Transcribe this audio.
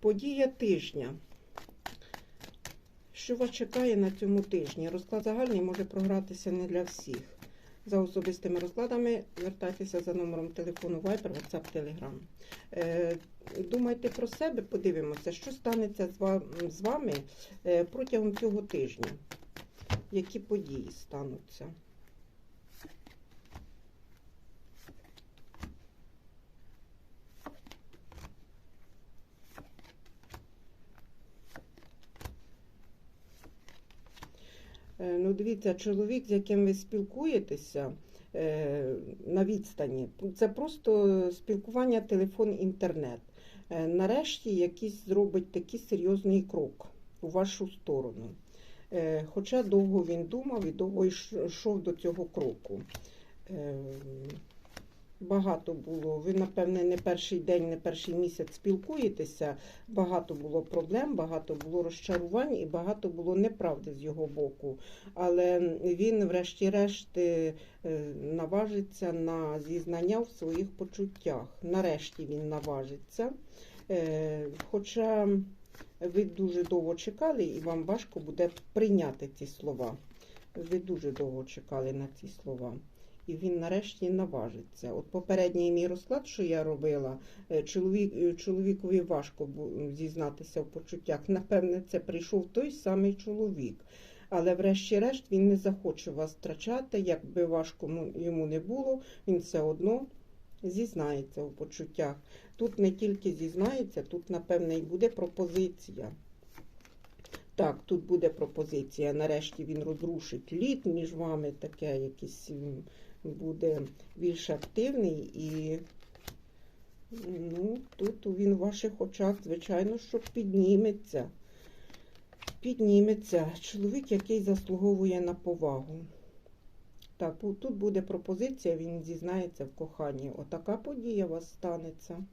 Подія тижня. Що вас чекає на цьому тижні? Розклад загальний може програтися не для всіх. За особистими розкладами звертайтеся за номером телефону Viber, WhatsApp, Telegram. Е, Думайте про себе, подивимося, що станеться з вами е, протягом цього тижня. Які події стануться? Ну, дивіться, чоловік, з яким ви спілкуєтеся е, на відстані, це просто спілкування телефон, інтернет. Е, Нарешті якийсь зробить такий серйозний крок у вашу сторону. Е, Хоча довго він думав і довго йшов до цього кроку. Багато було. Ви, напевне, не перший день, не перший місяць спілкуєтеся. Багато було проблем, багато було розчарувань і багато було неправди з його боку. Але він, врешті-решт, е, наважиться на зізнання в своїх почуттях. Нарешті він наважиться. Е, Хоча ви дуже довго чекали, і вам важко буде прийняти ці слова. Ви дуже довго чекали на ці слова. І він нарешті наважиться. От попередній мій розклад, що я робила, е, чоловік, е, чоловікові важко зізнатися в почуттях. Напевне, це прийшов той самий чоловік. Але врешті-решт він не захоче вас втрачати, як би важко йому не було, він все одно зізнається у почуттях. Тут не тільки зізнається, тут, напевне, і буде пропозиція. Так, тут буде пропозиція. Нарешті він розрушить лід між вами, таке якийсь буде більш активний і ну, тут він в ваших очах, звичайно, що підніметься. Підніметься. Чоловік, який заслуговує на повагу. Так, тут буде пропозиція, він зізнається в коханні. Отака подія у вас станеться.